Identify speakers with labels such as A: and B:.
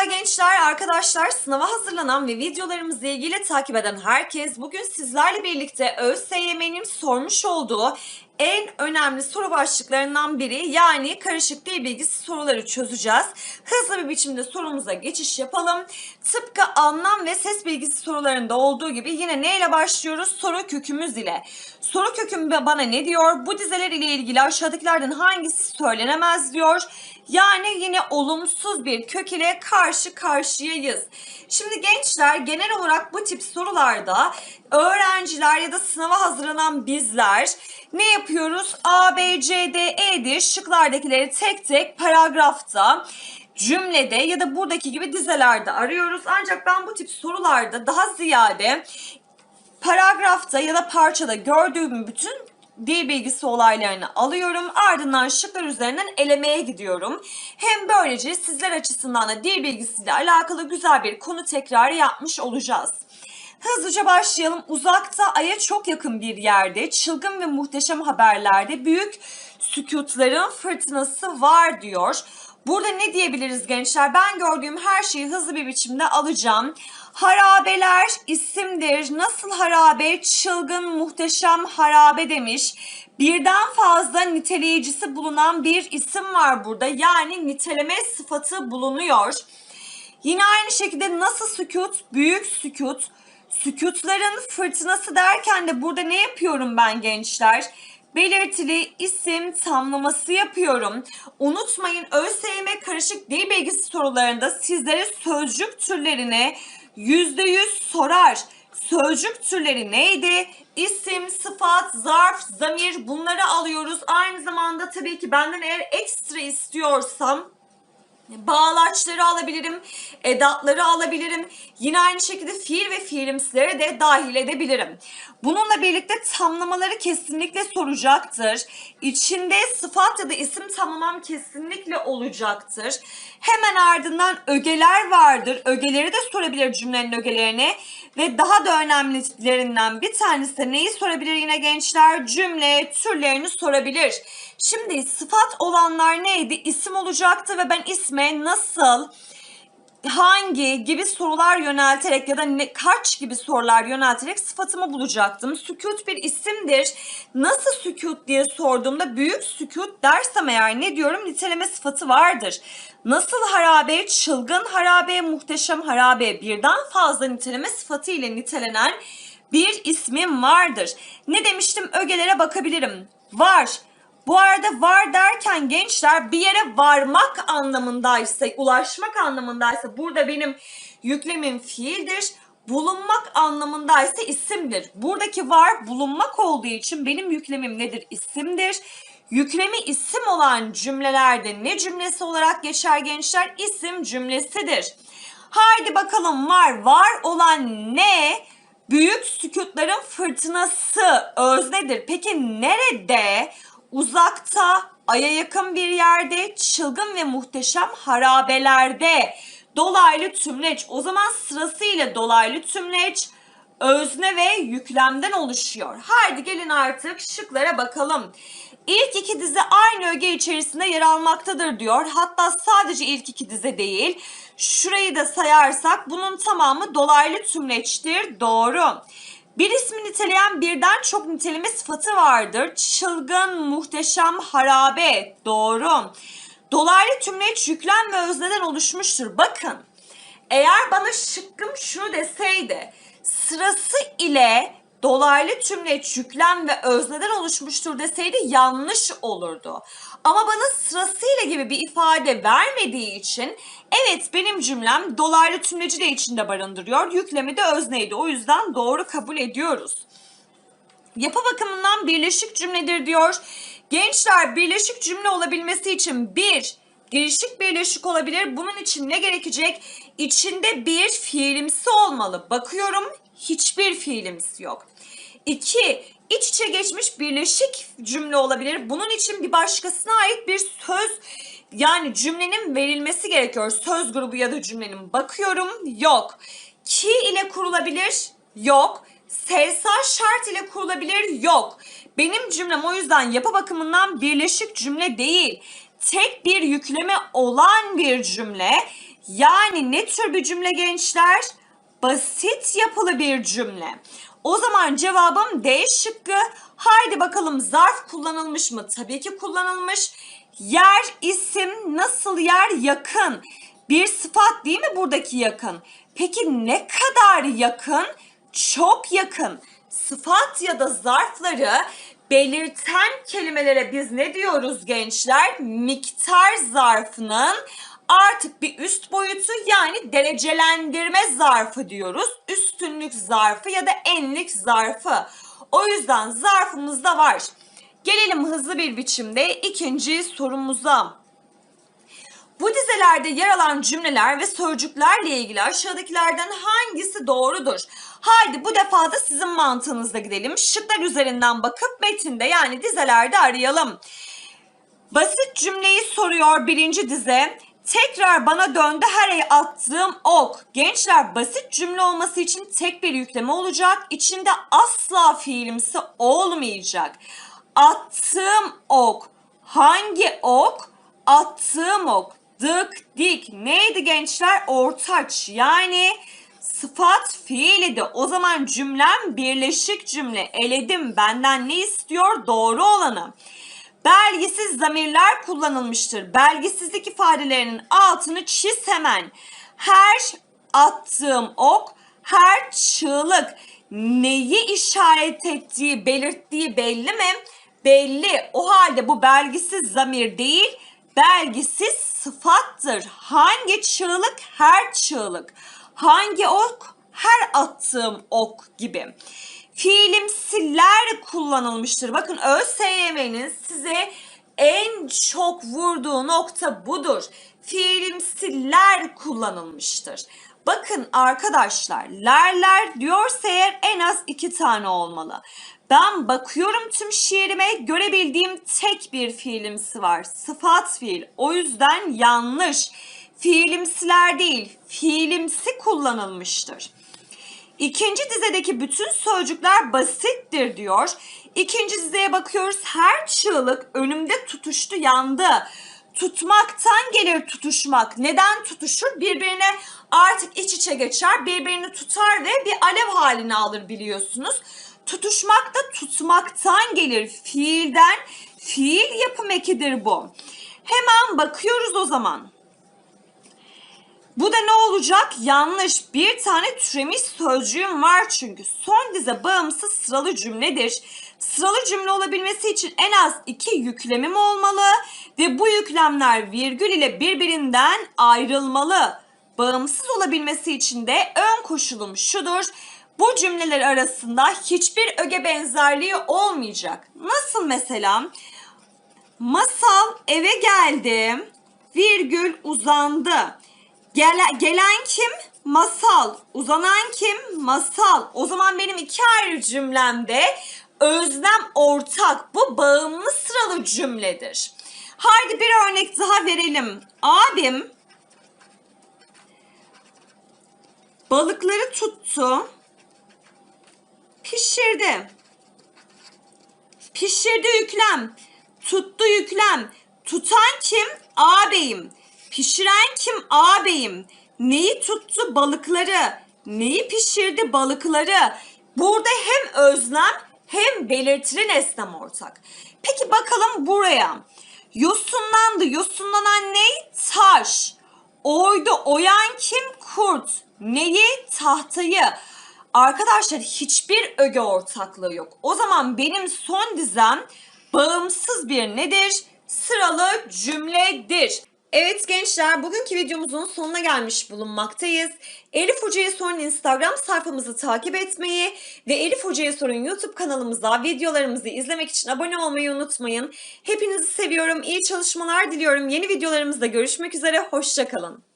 A: Merhaba gençler, arkadaşlar, sınava hazırlanan ve videolarımızla ilgili takip eden herkes bugün sizlerle birlikte ÖSYM'nin sormuş olduğu en önemli soru başlıklarından biri yani karışık dil bilgisi soruları çözeceğiz. Hızlı bir biçimde sorumuza geçiş yapalım. Tıpkı anlam ve ses bilgisi sorularında olduğu gibi yine neyle başlıyoruz? Soru kökümüz ile. Soru köküm bana ne diyor? Bu dizeler ile ilgili aşağıdakilerden hangisi söylenemez diyor. Yani yine olumsuz bir kök ile karşı karşıyayız. Şimdi gençler genel olarak bu tip sorularda öğrenciler ya da sınava hazırlanan bizler ne yapıyoruz? A, B, C, D, E'dir. Şıklardakileri tek tek paragrafta cümlede ya da buradaki gibi dizelerde arıyoruz. Ancak ben bu tip sorularda daha ziyade paragrafta ya da parçada gördüğüm bütün dil bilgisi olaylarını alıyorum. Ardından şıklar üzerinden elemeye gidiyorum. Hem böylece sizler açısından da dil bilgisiyle alakalı güzel bir konu tekrarı yapmış olacağız. Hızlıca başlayalım. Uzakta aya çok yakın bir yerde çılgın ve muhteşem haberlerde büyük sükutların fırtınası var diyor. Burada ne diyebiliriz gençler? Ben gördüğüm her şeyi hızlı bir biçimde alacağım. Harabeler isimdir. Nasıl harabe? Çılgın, muhteşem harabe demiş. Birden fazla niteleyicisi bulunan bir isim var burada. Yani niteleme sıfatı bulunuyor. Yine aynı şekilde nasıl sükut? Büyük sükut. Sükutların fırtınası derken de burada ne yapıyorum ben gençler? Belirtili isim tamlaması yapıyorum. Unutmayın ÖSYM karışık dil bilgisi sorularında sizlere sözcük türlerini %100 sorar. Sözcük türleri neydi? İsim, sıfat, zarf, zamir bunları alıyoruz. Aynı zamanda tabii ki benden eğer ekstra istiyorsam bağlaçları alabilirim, edatları alabilirim. Yine aynı şekilde fiil ve fiilimsileri de dahil edebilirim. Bununla birlikte tamlamaları kesinlikle soracaktır. İçinde sıfat ya da isim tamlamam kesinlikle olacaktır. Hemen ardından ögeler vardır. Ögeleri de sorabilir cümlenin ögelerini. Ve daha da önemlilerinden bir tanesi de neyi sorabilir yine gençler? Cümle türlerini sorabilir. Şimdi sıfat olanlar neydi? İsim olacaktı ve ben isme nasıl hangi gibi sorular yönelterek ya da ne, kaç gibi sorular yönelterek sıfatımı bulacaktım. Sükut bir isimdir. Nasıl sükut diye sorduğumda büyük sükut dersem eğer ne diyorum? Niteleme sıfatı vardır. Nasıl harabe, çılgın harabe, muhteşem harabe birden fazla niteleme sıfatı ile nitelenen bir ismim vardır. Ne demiştim? Ögelere bakabilirim. Var bu arada var derken gençler bir yere varmak anlamındaysa, ulaşmak anlamındaysa burada benim yüklemim fiildir. Bulunmak anlamındaysa isimdir. Buradaki var bulunmak olduğu için benim yüklemim nedir? İsimdir. Yüklemi isim olan cümlelerde ne cümlesi olarak geçer gençler? İsim cümlesidir. Haydi bakalım var. Var olan ne? Büyük sükutların fırtınası öznedir. Peki nerede? Uzakta, aya yakın bir yerde, çılgın ve muhteşem harabelerde. Dolaylı tümleç. O zaman sırasıyla dolaylı tümleç, özne ve yüklemden oluşuyor. Haydi gelin artık şıklara bakalım. İlk iki dize aynı öge içerisinde yer almaktadır diyor. Hatta sadece ilk iki dize değil. Şurayı da sayarsak bunun tamamı dolaylı tümleçtir. Doğru. Bir ismi niteleyen birden çok niteleme sıfatı vardır. Çılgın, muhteşem, harabe. Doğru. Dolaylı tümleç yüklem ve özneden oluşmuştur. Bakın eğer bana şıkkım şunu deseydi sırası ile dolaylı tümleç yüklem ve özneden oluşmuştur deseydi yanlış olurdu. Ama bana sırasıyla gibi bir ifade vermediği için evet benim cümlem dolaylı tümleci de içinde barındırıyor. Yüklemi de özneydi. O yüzden doğru kabul ediyoruz. Yapı bakımından birleşik cümledir diyor. Gençler birleşik cümle olabilmesi için bir, girişik birleşik olabilir. Bunun için ne gerekecek? İçinde bir fiilimsi olmalı. Bakıyorum hiçbir fiilimsi yok. İki, iç içe geçmiş birleşik cümle olabilir. Bunun için bir başkasına ait bir söz yani cümlenin verilmesi gerekiyor. Söz grubu ya da cümlenin bakıyorum yok. Ki ile kurulabilir yok. Selsa şart ile kurulabilir yok. Benim cümlem o yüzden yapı bakımından birleşik cümle değil. Tek bir yükleme olan bir cümle Yani ne tür bir cümle gençler? Basit yapılı bir cümle. O zaman cevabım D şıkkı. Haydi bakalım zarf kullanılmış mı? Tabii ki kullanılmış. Yer, isim, nasıl yer? Yakın. Bir sıfat değil mi buradaki yakın? Peki ne kadar yakın? Çok yakın. Sıfat ya da zarfları belirten kelimelere biz ne diyoruz gençler? Miktar zarfının artık bir üst boyutu yani derecelendirme zarfı diyoruz. Üstünlük zarfı ya da enlik zarfı. O yüzden zarfımız da var. Gelelim hızlı bir biçimde ikinci sorumuza. Bu dizelerde yer alan cümleler ve sözcüklerle ilgili aşağıdakilerden hangisi doğrudur? Haydi bu defa da sizin mantığınızda gidelim. Şıklar üzerinden bakıp metinde yani dizelerde arayalım. Basit cümleyi soruyor birinci dize. Tekrar bana döndü her attığım ok. Gençler basit cümle olması için tek bir yükleme olacak. İçinde asla fiilimsi olmayacak. Attığım ok. Hangi ok? Attığım ok. Dık dik. Neydi gençler? Ortaç. Yani sıfat fiiliydi. O zaman cümlem birleşik cümle. Eledim. Benden ne istiyor? Doğru olanı. Belgisiz zamirler kullanılmıştır. Belgisizlik ifadelerinin altını çiz hemen. Her attığım ok, her çığlık neyi işaret ettiği, belirttiği belli mi? Belli. O halde bu belgisiz zamir değil, belgisiz sıfattır. Hangi çığlık? Her çığlık. Hangi ok? Her attığım ok gibi fiilimsiller kullanılmıştır. Bakın ÖSYM'nin size en çok vurduğu nokta budur. Fiilimsiller kullanılmıştır. Bakın arkadaşlar lerler diyorsa eğer en az iki tane olmalı. Ben bakıyorum tüm şiirime görebildiğim tek bir fiilimsi var. Sıfat fiil. O yüzden yanlış. Fiilimsiler değil, fiilimsi kullanılmıştır. İkinci dizedeki bütün sözcükler basittir diyor. İkinci dizeye bakıyoruz. Her çığlık önümde tutuştu yandı. Tutmaktan gelir tutuşmak. Neden tutuşur? Birbirine artık iç içe geçer. Birbirini tutar ve bir alev halini alır biliyorsunuz. Tutuşmak da tutmaktan gelir. Fiilden fiil yapım ekidir bu. Hemen bakıyoruz o zaman. Bu da ne olacak? Yanlış. Bir tane türemiş sözcüğüm var çünkü. Son dize bağımsız sıralı cümledir. Sıralı cümle olabilmesi için en az iki yüklemim olmalı ve bu yüklemler virgül ile birbirinden ayrılmalı. Bağımsız olabilmesi için de ön koşulum şudur. Bu cümleler arasında hiçbir öge benzerliği olmayacak. Nasıl mesela? Masal eve geldi, virgül uzandı. Gele, gelen kim? Masal. Uzanan kim? Masal. O zaman benim iki ayrı cümlemde özlem ortak. Bu bağımlı sıralı cümledir. Haydi bir örnek daha verelim. Abim balıkları tuttu, pişirdi. Pişirdi yüklem, tuttu yüklem. Tutan kim? Ağabeyim. Pişiren kim? Ağabeyim. Neyi tuttu? Balıkları. Neyi pişirdi? Balıkları. Burada hem özlem hem belirtili nesnem ortak. Peki bakalım buraya. Yosunlandı. Yosunlanan ne? Taş. Oydu. Oyan kim? Kurt. Neyi? Tahtayı. Arkadaşlar hiçbir öge ortaklığı yok. O zaman benim son dizem bağımsız bir nedir? Sıralı cümledir. Evet gençler bugünkü videomuzun sonuna gelmiş bulunmaktayız. Elif Hoca'ya sorun Instagram sayfamızı takip etmeyi ve Elif Hoca'ya sorun YouTube kanalımıza videolarımızı izlemek için abone olmayı unutmayın. Hepinizi seviyorum. İyi çalışmalar diliyorum. Yeni videolarımızda görüşmek üzere. Hoşçakalın.